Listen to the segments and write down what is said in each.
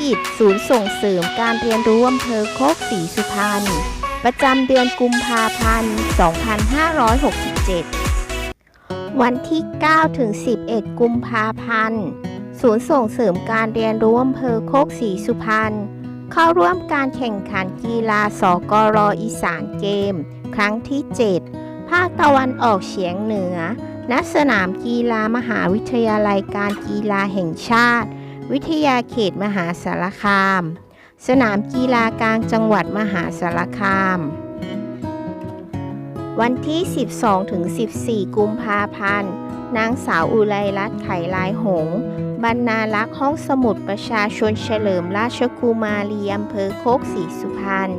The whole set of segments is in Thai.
กิจศูนย์ส่งเสริมการเรียนรู้อำเภอโคกศรีสุพรรณประจำเดือนกุมภาพันธ์ 2567 วันที่ 9 ถึง 11 กุมภาพันธ์ ศูนย์ส่งเสริมการเรียนรู้อำเภอโคกศรีสุพรรณเข้าร่วมการแข่งขันกีฬาสกรอีสานเกม ครั้งที่ 7 ภาคตะวันออกเฉียงเหนือ ณ สนามกีฬามหาวิทยาลัยการกีฬาแห่งชาติ วิทยาเขตมหาสารคาม สนามกีฬากลางจังหวัดมหาสารคาม วันที่ 12-14 กุมภาพันธ์ นางสาวอุไรรัตน์ไขลายหงส์บรรณารักษ์ห้องสมุดประชาชนเฉลิมราชกุมารีอำเภอโคกศรีสุพรรณ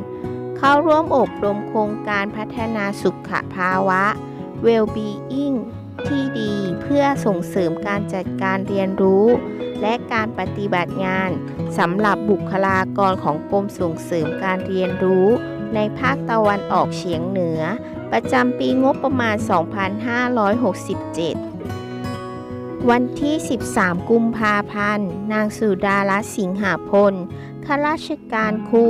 เข้าร่วมอบรมโครงการพัฒนาสุขภาวะ Well-being ที่ดีเพื่อส่งเสริมการจัดการเรียนรู้ และการปฏิบัติงานสำหรับบุคลากรของกรมส่งเสริมการเรียนรู้ ในภาคตะวันออกเฉียงเหนือ ประจำปีงบประมาณ 2567วันที่ 13 กุมภาพันธ์ นางสุดารัตน์สิงหาพล ข้าราชการครู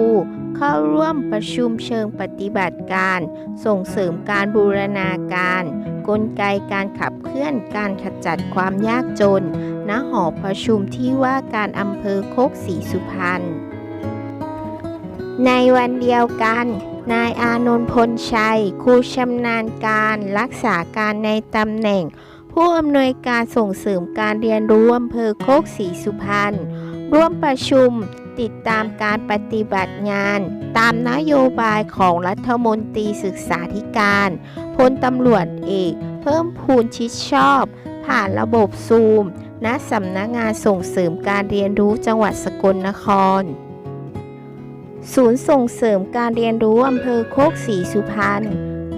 เข้าร่วมประชุมเชิงปฏิบัติการ ส่งเสริมการบูรณาการ กลไกการขับเคลื่อนการขจัดความยากจน ณหอประชุมที่ว่าการอำเภอโคกศรีสุพรรณ ในวันเดียวกัน นายอานนท์พลชัย ครูชำนาญการรักษาการในตำแหน่ง ผู้อำนวยการส่งเสริมการเรียนรู้อำเภอโคกศรีสุพรรณ ร่วมประชุมติดตามการปฏิบัติงาน ตามนโยบายของรัฐมนตรีศึกษาธิการพลตำรวจเอก เพิ่มพูนชิดชอบ ผ่านระบบซูม ณสำนักงานส่งเสริมการเรียนรู้จังหวัดสกลนคร ศูนย์ส่งเสริมการเรียนรู้อำเภอโคกศรีสุพรรณ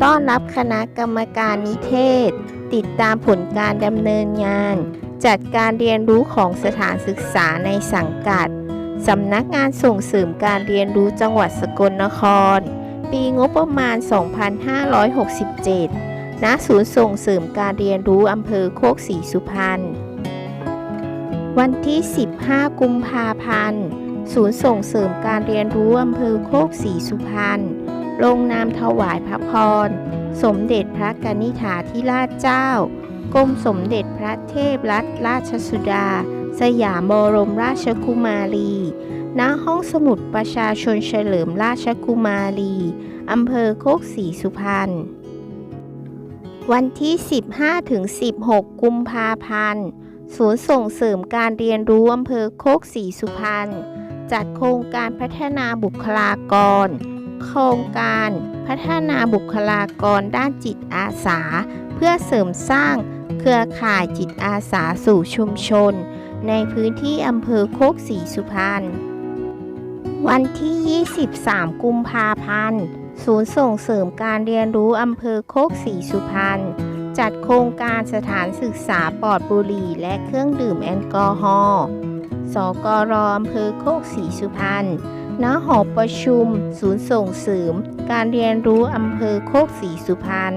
ต้อนรับคณะกรรมการนิเทศ ติดตามผลการดำเนินงาน จัดการเรียนรู้ของสถานศึกษาในสังกัด สำนักงานส่งเสริมการเรียนรู้จังหวัดสกลนคร ปีงบประมาณ 2567ณศูนย์ส่งเสริมการเรียนรู้อำเภอโคกศรีสุพรรณ วันที่ 15 กุมภาพันธ์ ศูนย์ส่งเสริมการเรียนรู้อำเภอโคกศรีสุพรรณ ลงนามถวายพระพร สมเด็จพระกนิษฐาธิราชเจ้า กรมสมเด็จพระเทพรัตนราชสุดา สยามบรมราชกุมารี ณ ห้องสมุดประชาชนเฉลิมราชกุมารี อำเภอโคกศรีสุพรรณ วันที่ 15ถึง16 กุมภาพันธ์ ศูนย์ส่งเสริมการเรียนรู้อำเภอโคกศรีสุพรรณจัดโครงการพัฒนาบุคลากร โครงการพัฒนาบุคลากรด้านจิตอาสา เพื่อเสริมสร้างเครือข่ายจิตอาสาสู่ชุมชน ในพื้นที่อำเภอโคกศรีสุพรรณวันที่ 23 กุมภาพันธ์ ศูนย์ส่งเสริมการเรียนรู้อำเภอโคกศรีสุพรรณ จัดโครงการสถานศึกษาปลอดบุหรี่และเครื่องดื่มแอลกอฮอล์ สกรอำเภอโคกศรีสุพรรณ ณ หอประชุม ศูนย์ส่งเสริม การเรียนรู้อำเภอโคกศรีสุพรรณ